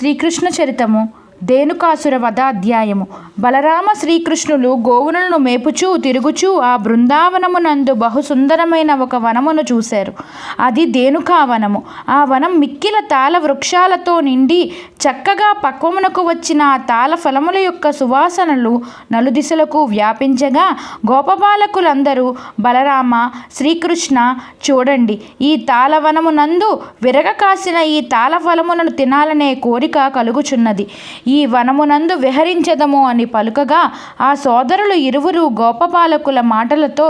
శ్రీకృష్ణ చరితము. ధేనుకాసుర వధాధ్యాయము బలరామ శ్రీకృష్ణులు గోవులను మేపుచూ తిరుగుచూ ఆ బృందావనమునందు బహు సుందరమైన ఒక వనమును చూశారు. అది ధేనుకా వనము. ఆ వనం మిక్కిల తాళ వృక్షాలతో నిండి చక్కగా పక్వమునకు వచ్చిన ఆ తాళ ఫలముల యొక్క సువాసనలు నలుదిశలకు వ్యాపించగా గోపబాలకులందరూ బలరామ శ్రీకృష్ణ చూడండి ఈ తాళవనమునందు విరగ కాసిన ఈ తాళ ఫలములను తినాలనే కోరిక కలుగుచున్నది. ఈ వనమునందు విహరించదము అని పలుకగా ఆ సోదరులు ఇరువురు గోపబాలకుల మాటలతో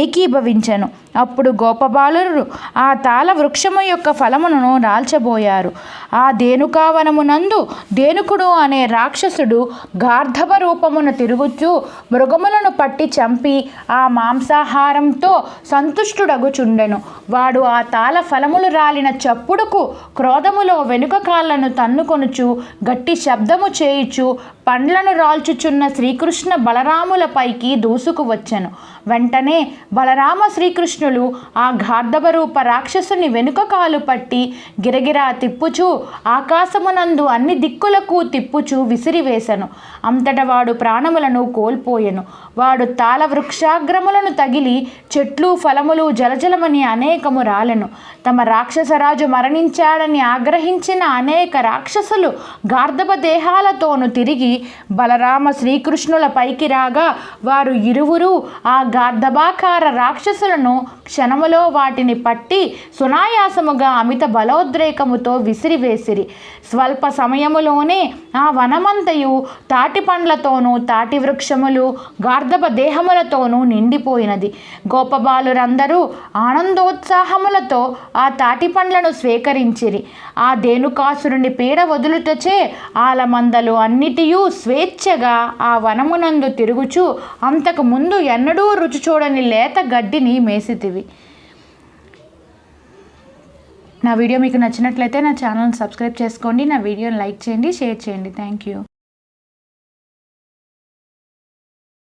ఏకీభవించెను. అప్పుడు గోపబాలురు ఆ తాళ వృక్షము యొక్క ఫలమును రాల్చబోయారు ఆ దేనుకావనమునందు దేనుకుడు అనే రాక్షసుడు గార్ధవ రూపమున తిరుగుచూ మృగములను పట్టి చంపి ఆ మాంసాహారంతో సంతుష్టుడగుచుండెను. వాడు ఆ తాళ ఫలములు రాలిన చప్పుడుకు క్రోధములో వెనుక కాళ్ళను తన్నుకొనుచు గట్టి శబ్దము చేయుచు పండ్లను రాల్చుచున్న శ్రీకృష్ణ బలరాములపైకి దూసుకు వచ్చెను వెంటనే బలరామ శ్రీకృష్ణ శ్రీకృష్ణులు ఆ గార్ధవరూప రాక్షసుని వెనుక కాలు పట్టి గిరగిరా తిప్పుచూ ఆకాశమునందు అన్ని దిక్కులకు తిప్పుచూ విసిరివేశను అంతట వాడు ప్రాణములను కోల్పోయెను. వాడు తాళ వృక్షాగ్రములను తగిలి చెట్లు ఫలములు జలజలమని అనేకము రాలెను. తమ రాక్షసరాజు మరణించాడని ఆగ్రహించిన అనేక రాక్షసులు గార్ధవ దేహాలతోను తిరిగి బలరామ శ్రీకృష్ణుల పైకి రాగా వారు ఇరువురు ఆ గార్ధబాకార రాక్షసులను క్షణములో వాటిని పట్టి సునాయాసముగా అమిత బలోద్రేకముతో విసిరివేసిరి. స్వల్ప సమయములోనే ఆ వనమంతయు తాటి పండ్లతోనూ తాటి వృక్షములు గార్ధప దేహములతోనూ నిండిపోయినది. గోపబాలురందరూ ఆనందోత్సాహములతో ఆ తాటి పండ్లను స్వీకరించిరి. ఆ దేనుకాసురుని పీడ వదులుటచే ఆలమందలు అన్నిటియూ స్వేచ్ఛగా ఆ వనమునందు తిరుగుచు అంతకు ముందు ఎన్నడూ రుచి చూడని లేత గడ్డిని మేసితివి నా వీడియో మీకు నచ్చినట్లయితే నా ఛానల్ని సబ్స్క్రైబ్ చేసుకోండి నా వీడియోని లైక్ చేయండి షేర్ చేయండి. Thank you.